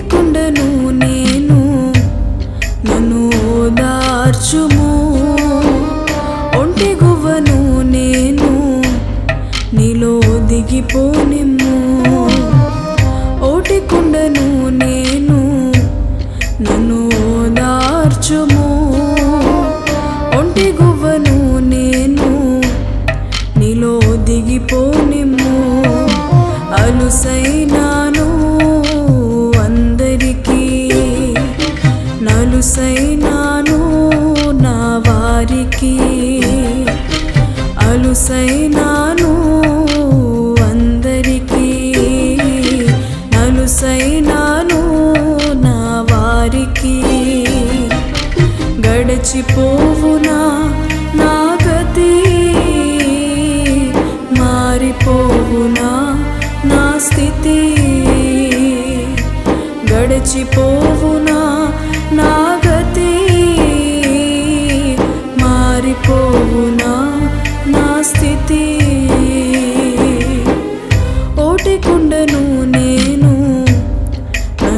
కుండను నేను నన్ను ఓదార్చుము. ఒంటి గువ్వను నేను నీలో దిగిపోనిమ్ము. ఓటి కుండను నేను నన్ను అలుసైనాను అందరికీ నలుసైనాను నా వారికి. గడిచిపోవునా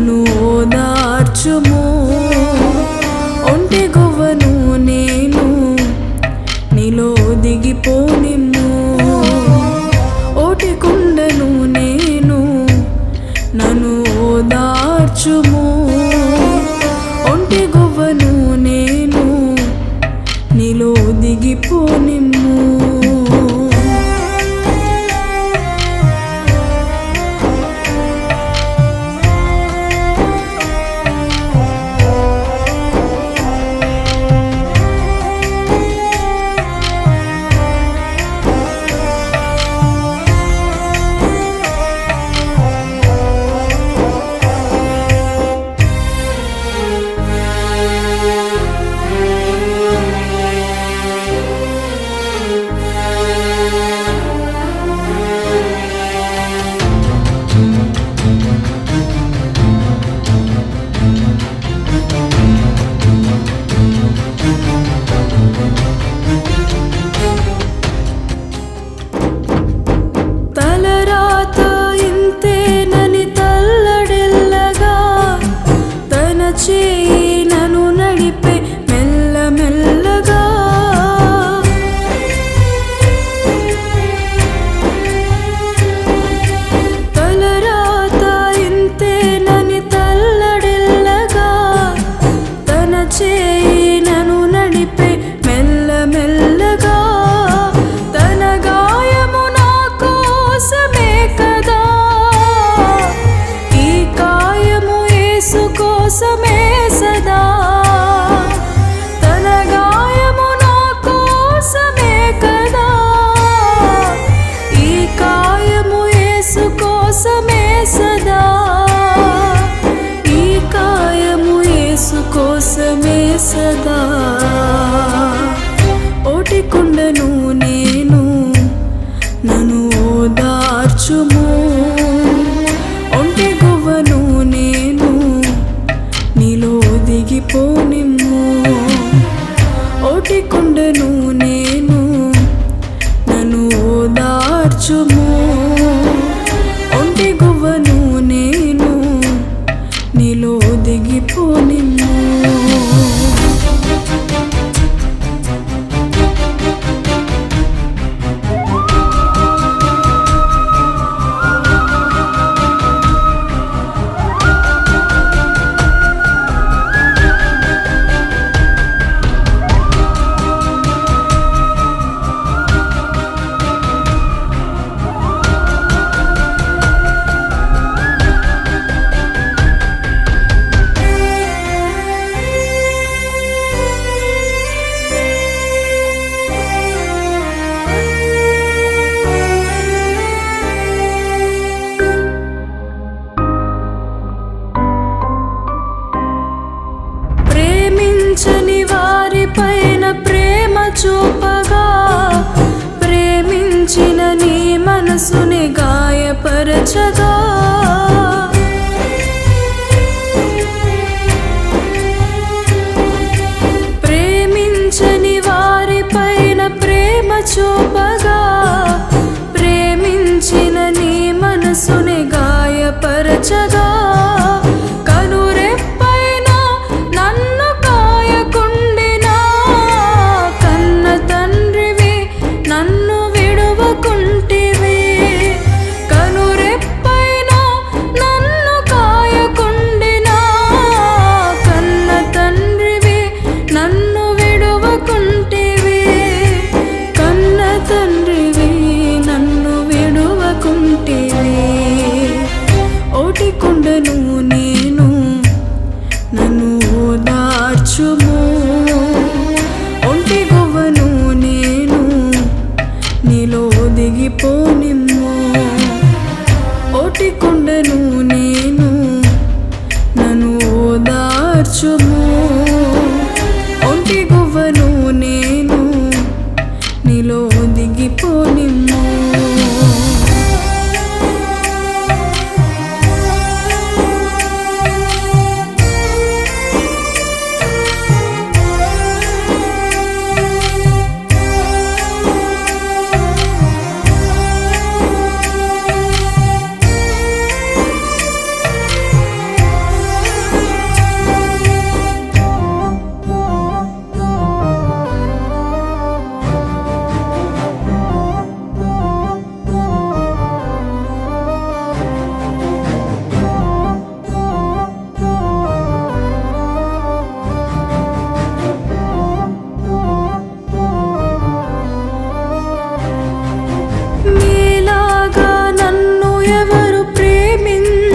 నన్ను ఓదార్చుము. నను నడిపే గాయపరచగా ప్రేమించని వారిపైన ప్రేమ చూపగా. ప్రేమించిన నీ మనసుని గాయపరచగా. perciò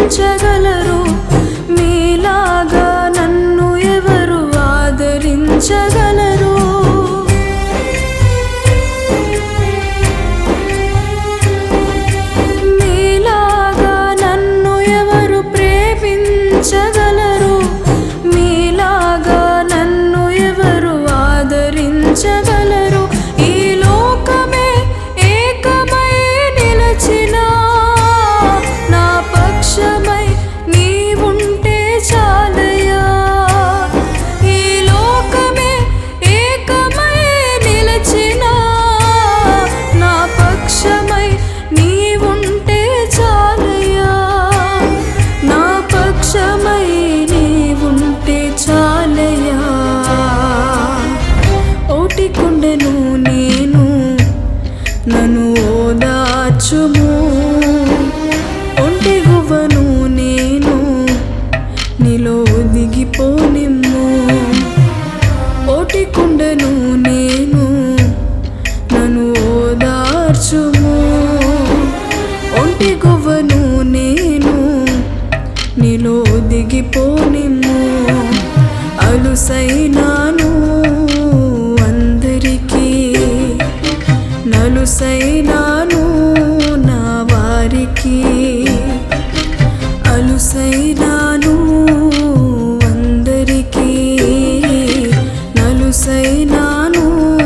却最 నిమ్ము అలుసైనాను అందరికీ. నలుసైనాను నా వారికి. అలుసైనాను అందరికీ. నలుసైనాను